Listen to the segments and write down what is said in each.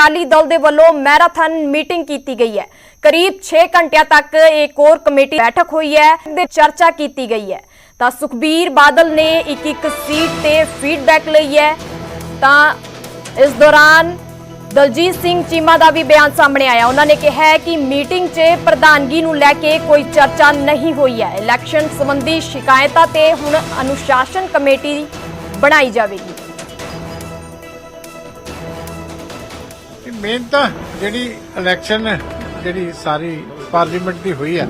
ਅਕਾਲੀ ਦਲ ਦੇ ਵੱਲੋਂ marathon meeting ਕੀਤੀ ਗਈ ਹੈ। ਕਰੀਬ 6 ਘੰਟਿਆਂ ਤੱਕ ਇਹ ਕੋਰ ਕਮੇਟੀ ਬੈਠਕ ਹੋਈ ਹੈ ਦੇ ਚਰਚਾ ਕੀਤੀ ਗਈ ਹੈ। ਤਾਂ ਸੁਖਬੀਰ ਬਾਦਲ ਨੇ ਇੱਕ ਇੱਕ ਸੀਟ ਤੇ ਫੀਡਬੈਕ ਲਈ ਹੈ। ਤਾਂ ਇਸ ਦੌਰਾਨ ਦਲਜੀਤ ਸਿੰਘ ਚੀਮਾ ਦਾ ਵੀ ਬਿਆਨ ਸਾਹਮਣੇ ਆਇਆ। ਉਹਨਾਂ ਨੇ ਕਿਹਾ ਹੈ ਕਿ ਮੀਟਿੰਗ 'ਚ ਪ੍ਰਧਾਨਗੀ ਨੂੰ ਲੈ ਕੇ ਕੋਈ ਚਰਚਾ ਨਹੀਂ ਹੋਈ ਹੈ। ਇਲੈਕਸ਼ਨ ਸੰਬੰਧੀ ਸ਼ਿਕਾਇਤਾਂ ਤੇ ਹੁਣ ਅਨੁਸ਼ਾਸਨ ਕਮੇਟੀ ਬਣਾਈ ਜਾਵੇਗੀ। ਮੇਨ ਤਾਂ ਜਿਹੜੀ ਇਲੈਕਸ਼ਨ ਜਿਹੜੀ ਸਾਰੀ ਪਾਰਲੀਮੈਂਟ ਦੀ ਹੋਈ ਆ,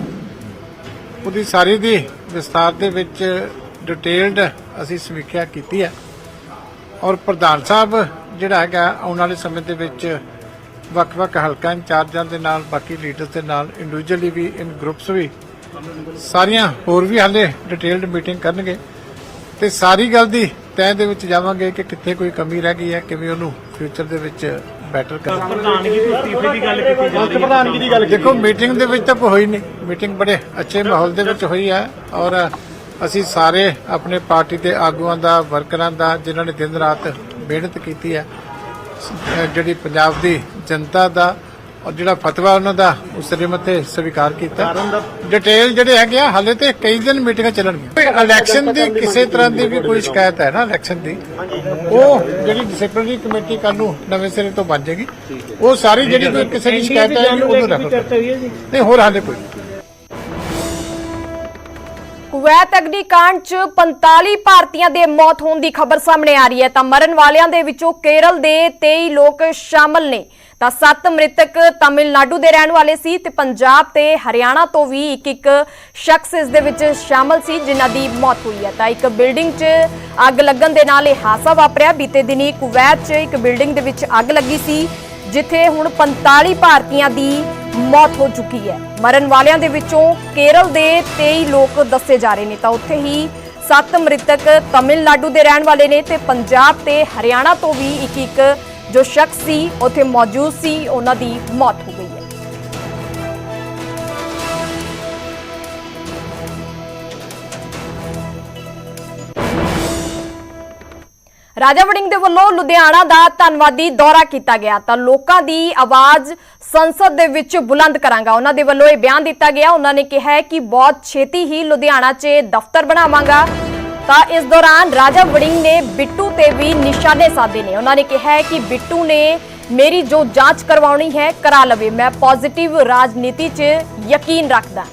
ਉਹਦੀ ਸਾਰੀ ਦੀ ਵਿਸਤਾਰ ਦੇ ਵਿੱਚ ਡਿਟੇਲਡ ਅਸੀਂ ਸਮੀਖਿਆ ਕੀਤੀ ਹੈ ਔਰ ਪ੍ਰਧਾਨ ਸਾਹਿਬ ਜਿਹੜਾ ਹੈਗਾ, ਆਉਣ ਵਾਲੇ ਸਮੇਂ ਦੇ ਵਿੱਚ ਵੱਖ-ਵੱਖ ਹਲਕਾ ਇੰਚਾਰਜਾਂ ਦੇ ਨਾਲ, ਬਾਕੀ ਲੀਡਰਸ ਦੇ ਨਾਲ ਇੰਡੀਵਿਜੂਅਲੀ ਵੀ ਇਨ ਗਰੁੱਪਸ ਵੀ, ਸਾਰੀਆਂ ਹੋਰ ਵੀ ਹਾਲੇ ਡਿਟੇਲਡ ਮੀਟਿੰਗ ਕਰਨਗੇ। ਤੇ ਸਾਰੀ ਗੱਲ ਦੀ ਤੈਅ ਦੇ ਵਿੱਚ ਜਾਵਾਂਗੇ ਕਿ ਕਿੱਥੇ ਕੋਈ ਕਮੀ ਰਹਿ ਗਈ ਹੈ, ਕਿਵੇਂ ਉਹਨੂੰ ਫਿਊਚਰ ਦੇ ਵਿੱਚ ਬੈਟਰ ਕਰਨਾ ਪ੍ਰਧਾਨਗੀ ਤੋਂ ਅਸਤੀਫੇ ਦੀ ਗੱਲ ਕੀਤੀ ਜਾ ਰਹੀ ਹੈ। ਪ੍ਰਧਾਨਗੀ ਦੀ ਗੱਲ ਦੇਖੋ ਮੀਟਿੰਗ ਦੇ ਵਿੱਚ ਤਾਂ ਹੋਈ ਨਹੀਂ। ਮੀਟਿੰਗ ਬੜੇ ਅੱਛੇ ਮਾਹੌਲ ਦੇ ਵਿੱਚ ਹੋਈ ਹੈ ਔਰ ਅਸੀਂ ਸਾਰੇ ਆਪਣੇ ਪਾਰਟੀ ਦੇ ਆਗੂਆਂ ਦਾ ਵਰਕਰਾਂ ਦਾ ਜਿਨ੍ਹਾਂ ਨੇ ਦਿਨ ਰਾਤ ਮਿਹਨਤ ਕੀਤੀ ਹੈ ਜਿਹੜੀ ਪੰਜਾਬ ਦੀ ਜਨਤਾ ਦਾ ਔਰ ਜਿਹੜਾ ਫਤਵਾ ਉਹਨਾਂ ਦਾ ਉਸ ਦੇ ਮੱਥੇ ਸਵੀਕਾਰ ਕੀਤਾ। ਡਿਟੇਲ ਜਿਹੜੇ ਹੈਗੇ ਆ ਹਾਲੇ ਤੇ ਕਈ ਦਿਨ ਮੀਟਿੰਗਾਂ ਚੱਲਣਗੀਆਂ। ਇਲੈਕਸ਼ਨ ਦੀ ਕਿਸੇ ਤਰ੍ਹਾਂ ਦੀ ਵੀ ਕੋਈ ਸ਼ਿਕਾਇਤ ਹੈ ਨਾ ਇਲੈਕਸ਼ਨ ਦੀ। ਉਹ ਜਿਹੜੀ ਡਿਸਪਲਿਨਰੀ ਕਮੇਟੀ ਕੱਲ ਨੂੰ ਨਵੇਂ ਸਿਰੇ ਤੋਂ ਬਣ ਜਾਏਗੀ। ਉਹ ਸਾਰੀ ਜਿਹੜੀ ਕੋਈ ਕਿਸੇ ਦੀ ਸ਼ਿਕਾਇਤ ਹੈ ਉਹਨੂੰ ਜੀ। ਨਹੀਂ ਹੋਰ ਹਾਲੇ ਕੋਈ ਕੁਵੈਤ ਅਗਨੀਕਾਂਡ 'ਚ 45 ਭਾਰਤੀਆਂ ਦੇ ਮੌਤ ਹੋਣ ਦੀ ਖਬਰ ਸਾਹਮਣੇ ਆ ਰਹੀ ਹੈ। ਤਾਂ ਮਰਨ ਵਾਲਿਆਂ ਦੇ ਵਿੱਚੋਂ ਕੇਰਲ ਦੇ 23 ਲੋਕ ਸ਼ਾਮਲ ਨੇ। ਤਾਂ 7 ਮ੍ਰਿਤਕ ਤਾਮਿਲਨਾਡੂ ਦੇ ਰਹਿਣ ਵਾਲੇ ਸੀ ਤੇ ਪੰਜਾਬ ਤੇ ਹਰਿਆਣਾ ਤੋਂ ਵੀ ਇੱਕ ਇੱਕ ਸ਼ਖਸ ਇਸ ਦੇ ਵਿੱਚ ਸ਼ਾਮਲ ਸੀ, ਜਿਨ੍ਹਾਂ ਦੀ ਮੌਤ ਹੋਈ ਹੈ। ਤਾਂ ਇੱਕ ਬਿਲਡਿੰਗ 'ਚ ਅੱਗ ਲੱਗਣ ਦੇ ਨਾਲ ਇਹ ਹਾਦਸਾ ਵਾਪਰਿਆ। ਬੀਤੇ ਦਿਨੀ ਕੁਵੈਤ 'ਚ ਇੱਕ ਬਿਲਡਿੰਗ ਦੇ ਵਿੱਚ ਅੱਗ ਲੱਗੀ ਸੀ, ਜਿੱਥੇ ਹੁਣ 45 ਭਾਰਤੀਆਂ ਦੀ ਮੌਤ ਹੋ ਚੁੱਕੀ ਹੈ। ਮਰਨ ਵਾਲਿਆਂ ਦੇ ਵਿੱਚੋਂ ਕੇਰਲ ਦੇ 23 ਲੋਕ ਦੱਸੇ ਜਾ ਰਹੇ ਨੇ। ਤਾਂ ਉੱਥੇ ਹੀ 7 ਮ੍ਰਿਤਕ ਤਾਮਿਲਨਾਡੂ ਦੇ ਰਹਿਣ ਵਾਲੇ ਨੇ ਤੇ ਪੰਜਾਬ ਤੇ ਹਰਿਆਣਾ ਤੋਂ ਵੀ ਇੱਕ ਇੱਕ ਜੋ ਸ਼ਖਸ ਸੀ, ਉੱਥੇ ਮੌਜੂਦ ਸੀ, ਉਹਨਾਂ ਦੀ ਮੌਤ ਹੋ ਗਈ ਹੈ। ਰਾਜਾ ਵੜਿੰਗ ਦੇ ਵੱਲੋਂ ਲੁਧਿਆਣਾ ਦਾ ਧੰਨਵਾਦੀ ਦੌਰਾ ਕੀਤਾ ਗਿਆ। ਤਾਂ ਲੋਕਾਂ ਦੀ ਆਵਾਜ਼ ਸੰਸਦ ਦੇ ਵਿੱਚ ਬੁਲੰਦ ਕਰਾਂਗਾ। ਉਹਨਾਂ ਦੇ ਵੱਲੋਂ ਇਹ ਬਿਆਨ ਦਿੱਤਾ ਗਿਆ। ਉਹਨਾਂ ਨੇ ਕਿਹਾ ਕਿ ਬਹੁਤ ਛੇਤੀ ਹੀ ਲੁਧਿਆਣਾ 'ਚ ਦਫ਼ਤਰ ਬਣਾਵਾਂਗਾ। ਤਾਂ ਇਸ ਦੌਰਾਨ ਰਾਜਾ ਵੜਿੰਗ ਨੇ ਬਿੱਟੂ ਤੇ ਵੀ ਨਿਸ਼ਾਨੇ ਸਾਧੇ ਨੇ। ਉਹਨਾਂ ਨੇ ਕਿਹਾ ਹੈ ਕਿ ਬਿੱਟੂ ਨੇ ਮੇਰੀ ਜੋ ਜਾਂਚ ਕਰਵਾਉਣੀ ਹੈ, ਕਰਾ ਲਵੇ। ਮੈਂ ਪੋਜ਼ਿਟਿਵ ਰਾਜਨੀਤੀ 'ਚ ਯਕੀਨ ਰੱਖਦਾ।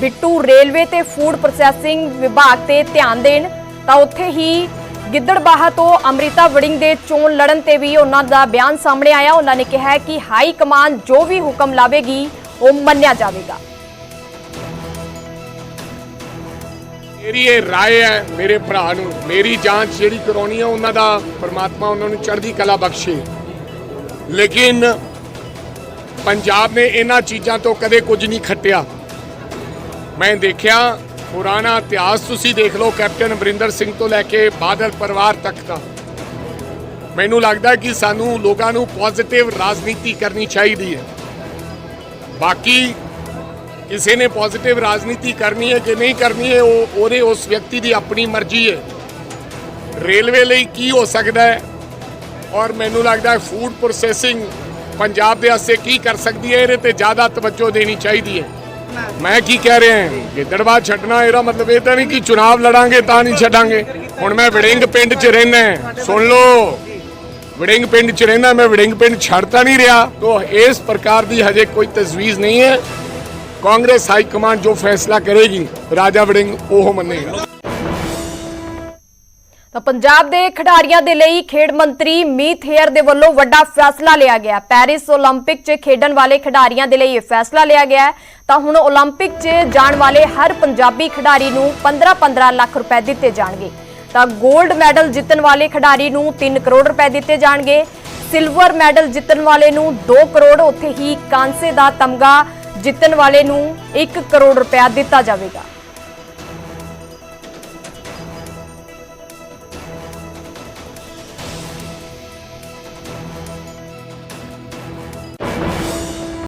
ਬਿੱਟੂ ਰੇਲਵੇ ਤੇ ਫੂਡ ਪ੍ਰੋਸੈਸਿੰਗ ਵਿਭਾਗ ਤੇ ਧਿਆਨ ਦੇਣ। ਤਾਂ ਉੱਥੇ ਹੀ ਗਿੱਦੜਬਾਹਾ ਤੋਂ ਅਮ੍ਰਿਤਾ ਵੜਿੰਗ ਦੇ ਚੋਣ ਲੜਨ ਤੇ ਵੀ ਉਹਨਾਂ ਦਾ ਬਿਆਨ ਸਾਹਮਣੇ ਆਇਆ। ਉਹਨਾਂ ਨੇ ਕਿਹਾ ਕਿ ਹਾਈ ਕਮਾਂਡ ਜੋ ਵੀ ਹੁਕਮ ਲਾਵੇਗੀ, ਉਹ ਮੰਨਿਆ ਜਾਵੇਗਾ। ਮੇਰੀ ਇਹ ਰਾਏ ਹੈ, ਮੇਰੇ ਭਰਾ ਨੂੰ। ਮੇਰੀ ਜਾਂਚ ਜਿਹੜੀ ਕਰਾਉਣੀ ਹੈ, ਉਹਨਾਂ ਦਾ ਪਰਮਾਤਮਾ ਉਹਨਾਂ ਨੂੰ ਚੜ੍ਹਦੀ ਕਲਾ ਬਖਸ਼ੇ। ਲੇਕਿਨ ਪੰਜਾਬ ਨੇ ਇਹਨਾਂ ਚੀਜ਼ਾਂ ਤੋਂ ਕਦੇ ਕੁਝ ਨਹੀਂ ਖੱਟਿਆ। ਮੈਂ ਦੇਖਿਆ, ਪੁਰਾਣਾ ਇਤਿਹਾਸ ਤੁਸੀਂ ਦੇਖ ਲਓ, ਕੈਪਟਨ ਅਮਰਿੰਦਰ ਸਿੰਘ ਤੋਂ ਲੈ ਕੇ ਬਾਦਲ ਪਰਿਵਾਰ ਤੱਕ ਦਾ। ਮੈਨੂੰ ਲੱਗਦਾ ਕਿ ਸਾਨੂੰ ਲੋਕਾਂ ਨੂੰ ਪੋਜ਼ਿਟਿਵ ਰਾਜਨੀਤੀ ਕਰਨੀ ਚਾਹੀਦੀ ਹੈ। ਬਾਕੀ ਕਿਸੇ ਨੇ ਪੋਜ਼ਿਟਿਵ ਰਾਜਨੀਤੀ ਕਰਨੀ ਹੈ ਕਿ ਨਹੀਂ ਕਰਨੀ ਹੈ, ਉਹ ਉਹਦੇ ਉਸ ਵਿਅਕਤੀ ਦੀ ਆਪਣੀ ਮਰਜ਼ੀ ਹੈ। ਰੇਲਵੇ ਲਈ ਕੀ ਹੋ ਸਕਦਾ ਹੈ? ਔਰ ਮੈਨੂੰ ਲੱਗਦਾ ਹੈ ਫੂਡ ਪ੍ਰੋਸੈਸਿੰਗ ਪੰਜਾਬ ਦੇ ਵਾਸਤੇ ਕੀ ਕਰ ਸਕਦੀ ਹੈ, ਇਹਦੇ ਤੇ ਜ਼ਿਆਦਾ ਤਵੱਜੋ ਦੇਣੀ ਚਾਹੀਦੀ ਹੈ। ਮੈਂ ਕੀ ਕਹਿ ਰਿਹਾ ਹਾਂ? ਗਿੱਦੜਬਾਹ ਛੱਡਣਾ, ਇਹਦਾ ਮਤਲਬ ਇਹ ਤਾਂ ਨਹੀਂ ਕਿ ਚੁਣਾਵ ਲੜਾਂਗੇ, ਤਾਂ ਨਹੀਂ ਛੱਡਾਂਗੇ। ਹੁਣ ਮੈਂ ਵਿੜਿੰਗ ਪਿੰਡ 'ਚ ਰਹਿਣਾ ਸੁਣ ਲਓ, ਵਿੜਿੰਗ ਪਿੰਡ 'ਚ ਰਹਿਣਾ ਮੈਂ ਵਿੜਿੰਗ ਪਿੰਡ ਛੱਡ ਤਾਂ ਨਹੀਂ ਰਿਹਾ। ਤੋ ਇਸ ਪ੍ਰਕਾਰ ਦੀ ਹਜੇ ਕੋਈ ਤਜਵੀਜ਼ ਨਹੀਂ ਹੈ। ਕਾਂਗਰਸ ਹਾਈ ਕਮਾਂਡ ਜੋ ਫੈਸਲਾ ਕਰੇਗੀ, ਰਾਜਾ ਵੜਿੰਗ ਉਹ ਮੰਨੇਗਾ। ਤਾਂ ਪੰਜਾਬ ਦੇ ਖਿਡਾਰੀਆਂ ਦੇ ਲਈ ਖੇਡ ਮੰਤਰੀ ਮੀਤ ਹੇਅਰ ਦੇ ਵੱਲੋਂ ਵੱਡਾ ਫੈਸਲਾ ਲਿਆ ਗਿਆ ਪੈਰਿਸ 올림픽 'ਚ ਖੇਡਣ ਵਾਲੇ ਖਿਡਾਰੀਆਂ ਦੇ ਲਈ ਇਹ ਫੈਸਲਾ ਲਿਆ ਗਿਆ ਤਾਂ ਹੁਣ 올림픽 'ਚ ਜਾਣ ਵਾਲੇ ਹਰ ਪੰਜਾਬੀ ਖਿਡਾਰੀ ਨੂੰ 15-15 ਲੱਖ ਰੁਪਏ ਦਿੱਤੇ ਜਾਣਗੇ। ਤਾਂ 골ਡ ਮੈਡਲ ਜਿੱਤਣ ਵਾਲੇ ਖਿਡਾਰੀ ਨੂੰ 3 ਕਰੋੜ ਰੁਪਏ ਦਿੱਤੇ ਜਾਣਗੇ। ਸਿਲਵਰ ਮੈਡਲ ਜਿੱਤਣ ਵਾਲੇ ਨੂੰ 2 ਕਰੋੜ। ਉੱਥੇ ਹੀ ਕਾਂਸੇ ਦਾ ਤਮਗਾ ਜਿੱਤਣ ਵਾਲੇ ਨੂੰ 1 ਕਰੋੜ ਰੁਪਏ ਦਿੱਤਾ ਜਾਵੇਗਾ।